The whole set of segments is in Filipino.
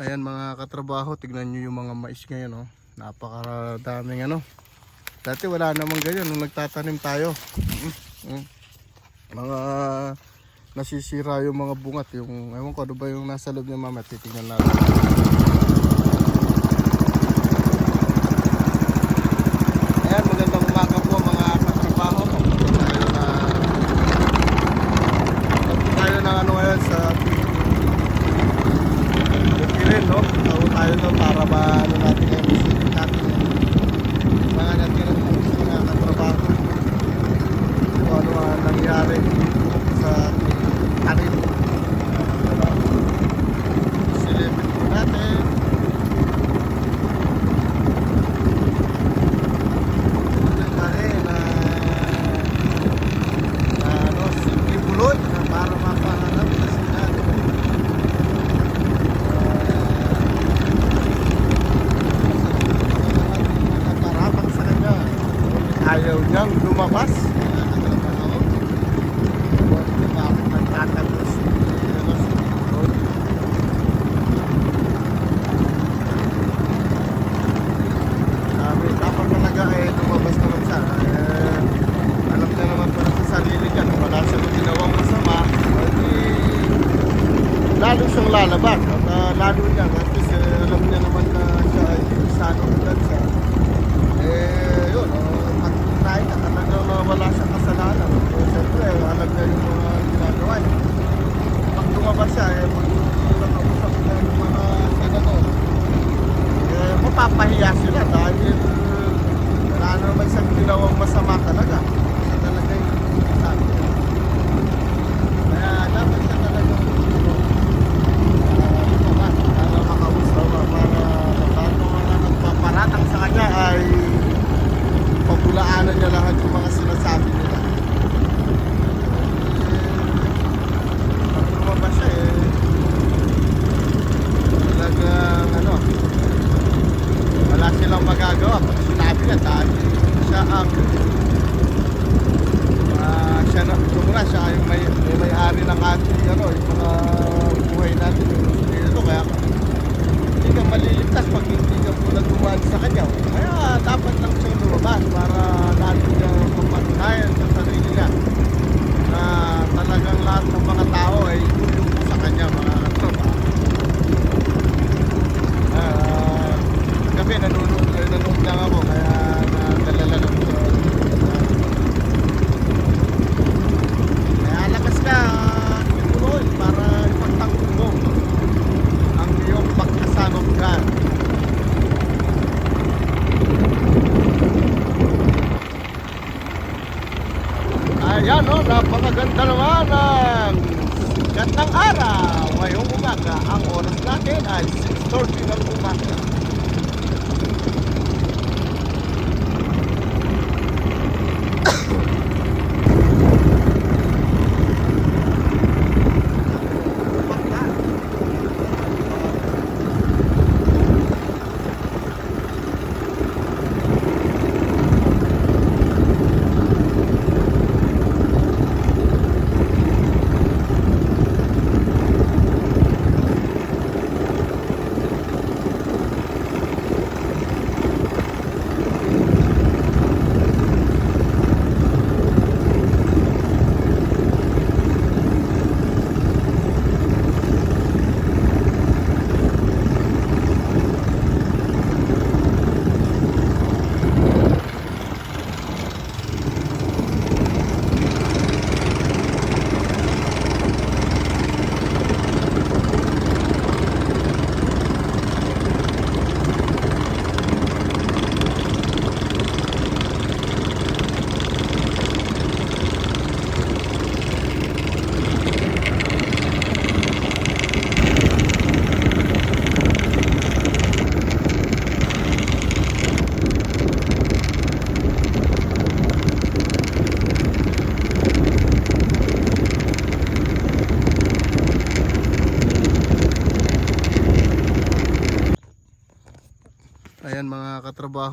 Ayan mga katrabaho, tignan nyo yung mga mais ngayon. Oh. Napakadaming ano. Dati wala namang ganyan nung nagtatanim tayo. Mm-hmm. Mm. mga nasisira yung mga bungat. Yung, ewan ko, ano ba yung nasa loob niya mama? Titignan natin. mapapano natin yung isipin natin yung mga natirang moves mga katrabaho. Kung ano ang nangyari sa atin. ayaw niyang lumabas.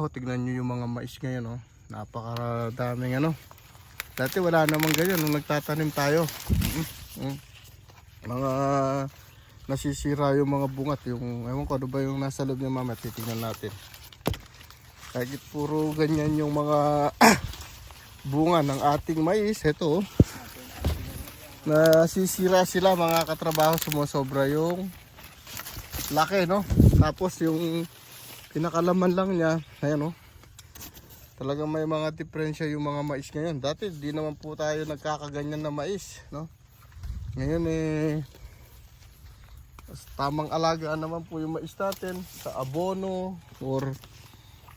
ho, tignan nyo yung mga mais ngayon oh. Napakadaming ano. Dati wala namang ganyan nung nagtatanim tayo. Mm-hmm. Mm. Mga nasisira yung mga bungat yung ewan ko ano ba yung nasa loob niya mama titingnan natin kahit puro ganyan yung mga bunga ng ating mais eto oh. nasisira sila mga katrabaho sumusobra yung laki no tapos yung pinakalaman lang niya, ayan, oh. Talagang may mga diferensya yung mga mais ngayon. Dati, di naman po tayo nagkakaganyan na mais, no? Ngayon, eh, tamang alagaan naman po yung mais natin sa abono or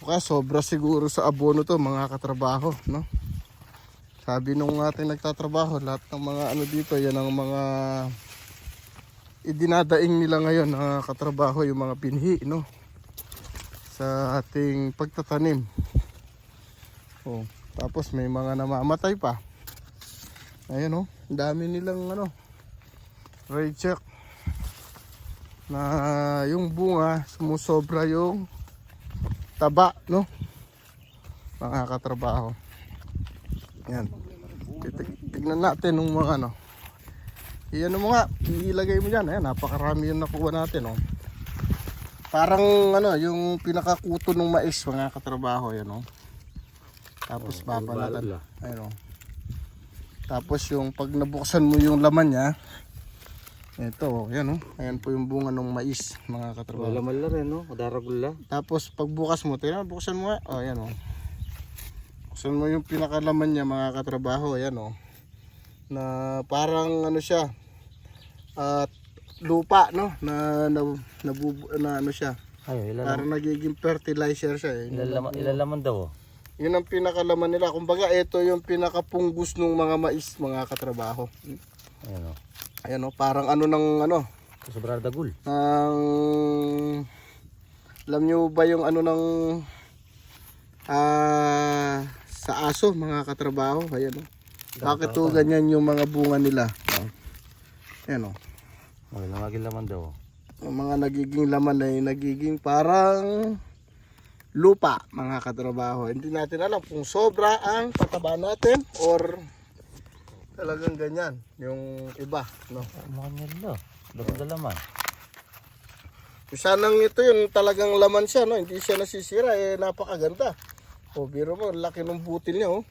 o kaya sobra siguro sa abono to mga katrabaho no sabi nung ating nagtatrabaho lahat ng mga ano dito yan ang mga idinadaing nila ngayon na katrabaho yung mga binhi no sa ating pagtatanim. Oh, tapos may mga namamatay pa. Ayun oh. Dami nilang ano ray check na yung bunga sumusobra yung taba no? Mga katrabaho. Yan. Tig- tignan natin nung mga ano. Iyan mo nga ilagay mo dyan. Ayan napakarami yung nakuha natin oh. Parang ano yung pinakakuto ng mais mga katrabaho yan oh. tapos babalatan ayun oh. tapos yung pag nabuksan mo yung laman niya ito, yan oh. Ayan po yung bunga ng mais, mga katrabaho. Wala man lang rin, no? Madaragula. Tapos pagbukas mo, tingnan, buksan mo nga. Oh, ayan oh. Buksan mo yung pinakalaman niya, mga katrabaho. Ayan oh. Na parang ano siya, at lupa, no? Na, na, nabubu, na ano siya. Ay, ilan, Parang nagiging fertilizer siya. Eh. ilan, laman, ilan laman daw, oh. Yun ang pinakalaman nila. Kumbaga, ito yung pinakapunggus ng mga mais, mga katrabaho. Ayan, oh. Ayan oh, parang ano ng ano, Sobrang dagul. ang alam nyo ba yung ano ng ah sa aso mga katrabaho ayan o bakit to ganyan yung mga bunga nila oh. Ayan o Ay, langagin laman daw, oh. yung mga nagiging laman ay nagiging parang lupa mga katrabaho hindi natin alam kung sobra ang pataba natin or talagang ganyan yung iba no Mga nila, Dapat na laman. Sanang ito yung talagang laman siya, no? hindi siya nasisira, eh napakaganda. O, biro mo, laki ng butil niya, oh.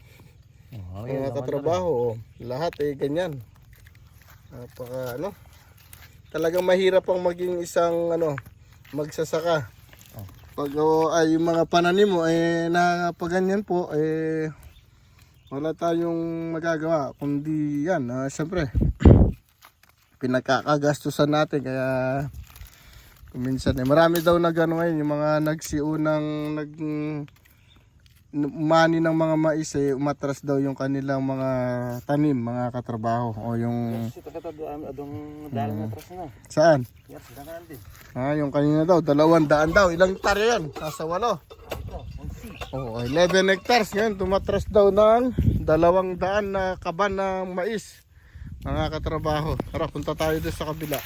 Oh, Ang mga katrabaho, oh. lahat eh ganyan. Napaka, ano? Talagang mahirap ang maging isang, ano, magsasaka. Oh. Pag oh, ay yung mga pananim mo, eh, na pag ganyan po, eh, wala tayong magagawa. Kundi yan, ah, syempre, pinagkakagastusan natin, kaya Minsan eh. Marami daw nag ano ngayon, yung mga nagsiunang nag umani ng mga mais eh, umatras daw yung kanilang mga tanim, mga katrabaho o yung Ito ka tayo, adong dahil na atras na. saan? Yes, din. Ah, yung kanina daw, dalawang daan daw. Ilang hektarya yan? Nasa walo. Oh, 11 hectares ngayon. Tumatras daw ng dalawang daan na kaban ng mais. Mga katrabaho. Tara, punta tayo doon sa kabila.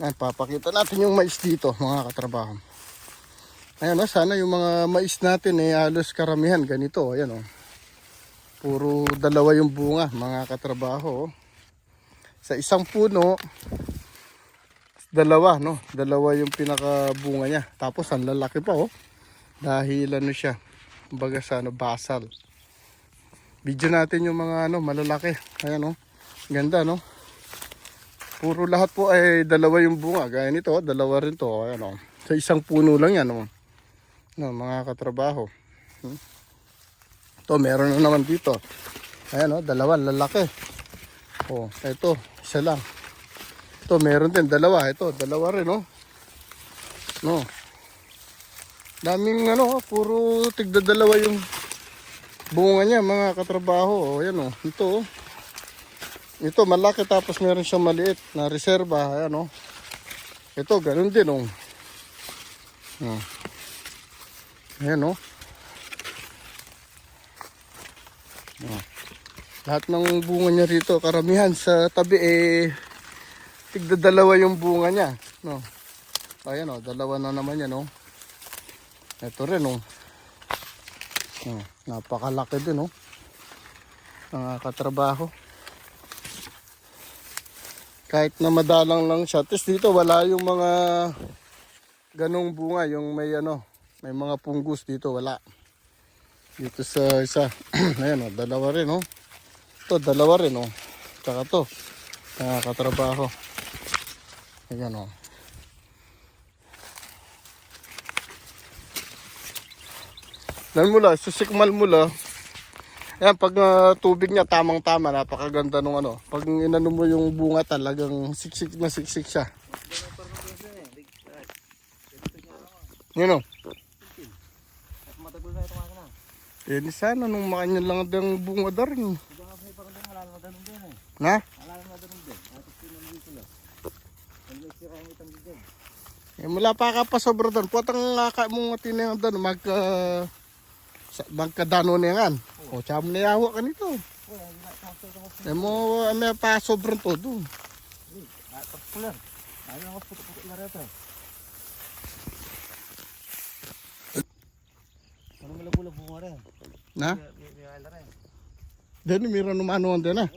Yan, papakita natin yung mais dito, mga katrabaho. Ayan o, sana yung mga mais natin eh, halos karamihan ganito. Ayan o. Puro dalawa yung bunga, mga katrabaho. oh sa isang puno dalawa no dalawa yung pinakabunga niya tapos ang lalaki pa oh dahil ano siya baga sa ano basal video natin yung mga ano malalaki ayan oh ganda no puro lahat po ay dalawa yung bunga gaya nito oh, dalawa rin to ayan oh sa isang puno lang yan oh no, mga katrabaho hmm? to meron na naman dito ayan oh dalawa lalaki Oh, ito, isa lang. Ito, meron din, dalawa. Ito, dalawa rin, oh. No. Daming, ano, puro tigda dalawa yung bunga niya, mga katrabaho. Oh, yan, oh. Ito, oh. Ito, malaki tapos meron siyang maliit na reserva. Ayan, oh. Ito, ganun din, oh. Oh. Ayan, oh. Oh. Lahat ng bunga niya rito, karamihan sa tabi eh tigda dalawa yung bunga niya, no. Ayan oh, dalawa na naman yan, no. Ito rin, oh. oh napakalaki din, oh. Mga katrabaho. Kahit na madalang lang siya. Tapos dito wala yung mga ganong bunga. Yung may ano, may mga punggus dito. Wala. Dito sa isa. Ayan o, dalawa rin o. Ito, dalawa rin o. Tsaka to. Nakakatrabaho. Ayan o. Yan mula, susikmal mula. Ayan, pag ah, tubig niya tamang-tama, napakaganda nung ano. Pag inano mo yung bunga talagang siksik na siksik siya. Yun o. Na. Eh, di sana nung makanyan lang ang bunga parang wala na eh. Mula pa ka pa sobra doon. Puwat ang laka mo nga tinayang doon. Magka... sa- Magkadano na yan. O, tsaka mo na yawa ka nito. Wala, hindi mo, ah, may pa sobrang to doon. Tapos ko lang. Ayaw ako puto-puto na rito. Ano malabula bunga rin? Na? May ala rin. Deni, meron naman ano din ah.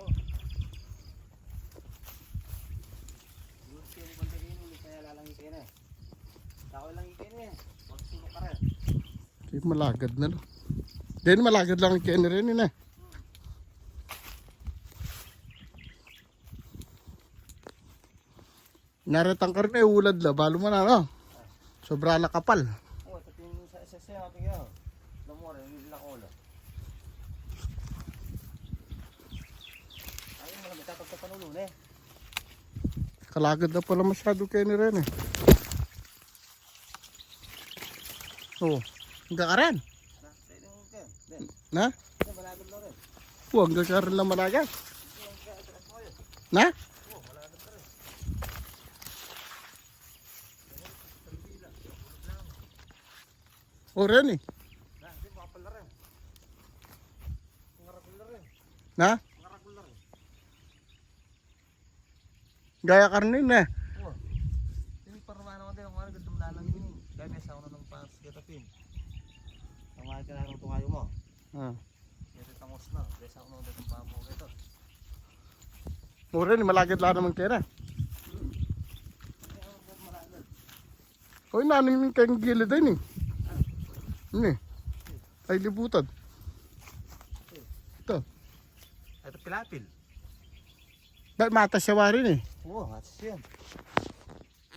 Mo malagad na lo. Deni, malagad lang ang kaya rin yun eh. Naratang ka rin eh, ulad la. Balo mo na, no? Sobra na kapal. Yung sa sa sa ating yun. Lamore, hindi ko ulo. Ayun mo lang, may tatagtapan ulo eh. Kalagad na pala masyado kaya ni Ren eh. Oo. Oh, hanggang ka rin. Na, sa inyo yung ken. Then, Na? na. Oo, hanggang ka rin lang yun. Na? Oh, malagod na rin. Eh. Na, na na. Na? Na. Gaya ka rin eh. Oh. Ako ano, yun. Kaya may sauna ng pangas kitapin. Tamahan ka na ng tukayo mo. Ah. Meron tangos na. Kaya sauna ng datang babo ito. Ren, eh, malagad lang naman kaya na. Hoy, nanin kang gilid din eh. Ini. Ay libutan. Ito. Ito pilapil. Ba't mata siya rin eh. Oo, yan.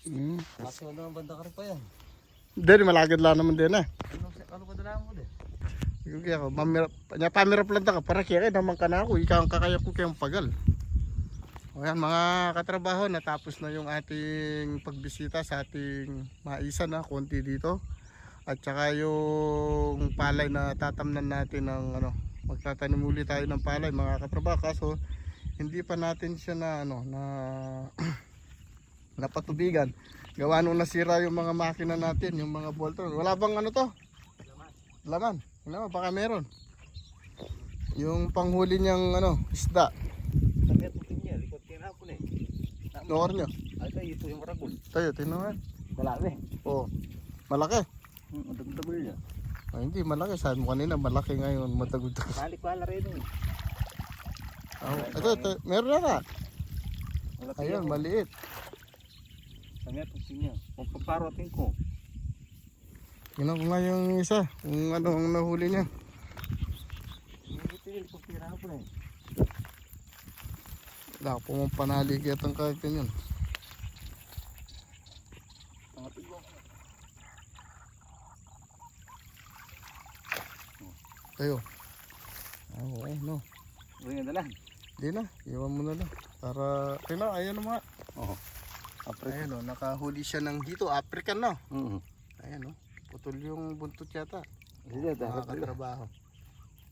Hmm. Kasi wala ang banda ka rin pa yan. Deni, malagad lang naman din eh. Ano, ano ba dala mo din? Kaya ako, mamirap, nya pamirap lang ka, para kaya naman ka na ako, ikaw ang kakaya ko kayang pagal. O yan mga katrabaho, natapos na yung ating pagbisita sa ating maisa na konti dito. At saka yung palay na tatamnan natin ng ano, magtatanim uli tayo ng palay mga katrabaho. Kaso hindi pa natin siya na ano na napatubigan. Gawa nung nasira yung mga makina natin, yung mga bolton. Wala bang ano to? Laman. Wala, baka meron. Yung panghuli niyang ano, isda. Sabi ito niya, likod ako eh. Noor nyo. Ay, ito, ito yung maragol. Tayo, tingnan Dalawi. Oo. Malaki. Hmm, Madagdagal niya. Ay, hindi, malaki. Sabi mo kanina, malaki ngayon. Matagod-tagod. Balik wala rin eh. Oh, ito, ito, meron na ka. Ayun, maliit. Sabi ito niya. Kung paparotin ko. Tingnan ko nga yung isa. Kung ano ang nahuli niya. Na. Wala po mong panaligit ang kahit ganyan. Tayo. Ah, okay, no. Huwag nga dalan. Hindi na, iwan mo na lang. Para, tingnan, ayan o mga. Oo. Apre. Ayan o, nakahuli siya ng dito, African no. Oo. Ayan o, putol yung buntot yata. Sige, mga dapat katrabaho.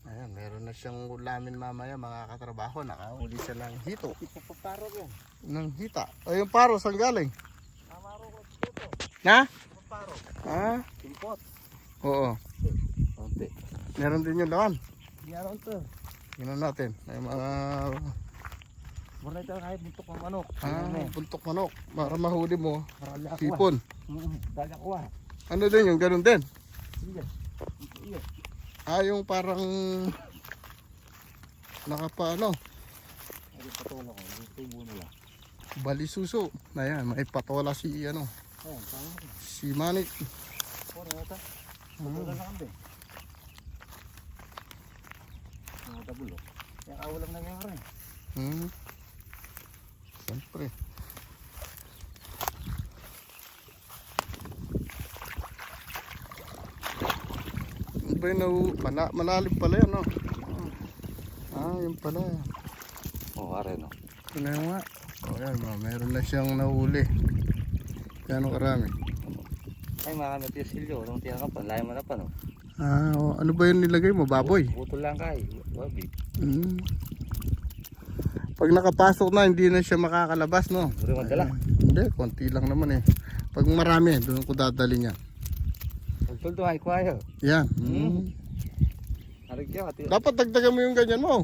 Ayan, meron na siyang ulamin mamaya mga katrabaho. Nakahuli siya ng hito. Ipapaparo yan. Ng hita. O yung paro, saan galing? Amaro ko ito. Na? Paparo. Ah? Timpot. Oo. Konti. Meron din yung laman. Yaron to. Tingnan natin. May mga Muna ito kahit buntok ng manok. ah, buntok manok. Para mahuli mo. Hipon. Dali ako ah. Ano din yung ganun din? Ah, yung parang nakapa ano. Ay, patulong ko. Tubo nila. Balisuso. Ayan, may patola si ano, si Manik. Puro na ito. Puro na kami. Mga tabulo. Kaya kawalang nangyari. Hmm. Siyempre. Ba yun? nahu- Mana, malalim pala yan, no? Ah, yun pala. Oo, oh, are no. Ito na yung nga. O yan, ma, meron na siyang nahuli. Gano'ng karami? Ay, marami tayo silyo. Nung tiyan ka pa, layo mo na pa no. Ah, o, ano ba yun nilagay mo? Baboy? Utol lang kay. Wabi. Hmm. Pag nakapasok na, hindi na siya makakalabas, no? Madala. Hindi, konti lang naman eh. Pag marami, doon ko dadali niya. Utol to ay kwayo. Yan. Hmm. Mm. Dapat dagdagan mo yung ganyan mo.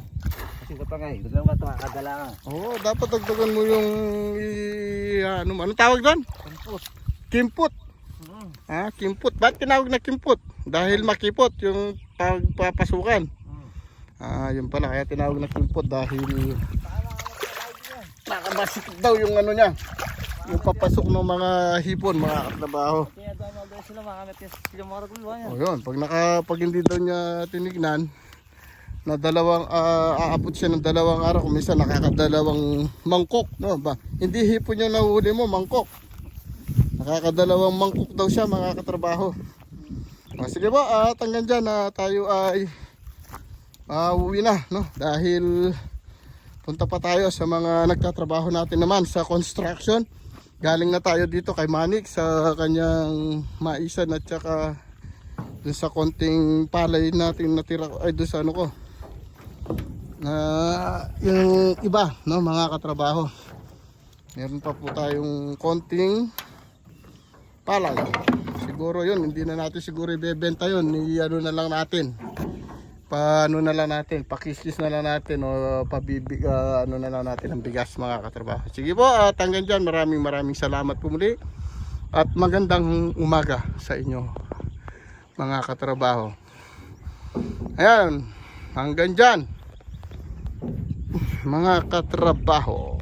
Kasi ka pa nga eh. Gusto lang ito makakadala ka. Oo, dapat dagdagan mo yung i- ano, ano tawag doon? Kampus. Kimput. Hmm. Ah, kimput. Ba't tinawag na kimput? Dahil makipot yung pagpapasukan. Hmm. Ah, yun pala kaya tinawag na kimput dahil nakabasit daw yung ano niya. Yung papasok ng mga hipon, mga katrabaho. O yun, pag, naka, pag hindi daw niya tinignan, na dalawang, ah, aabot siya ng dalawang araw, kung minsan nakakadalawang mangkok, no ba? Hindi hipon yung nahuli mo, mangkok. Nakakadalawang mangkok daw siya, mga katrabaho. O, sige ba, at hanggang dyan na tayo ay ah, uwi na, no? Dahil punta pa tayo sa mga nagtatrabaho natin naman sa construction. Galing na tayo dito kay Manik sa kanyang maisan at saka dun sa konting palay natin natira ay dun sa ano ko na yung iba no mga katrabaho. Meron pa po tayong konting palay. Siguro yun hindi na natin siguro ibebenta yun. Ano na lang natin paano na lang natin? Pakislis na lang natin o pabibig ah, ano na lang natin ang bigas mga katrabaho. Sige po at hanggang dyan maraming maraming salamat po muli. At magandang umaga sa inyo mga katrabaho. Ayan hanggang dyan mga katrabaho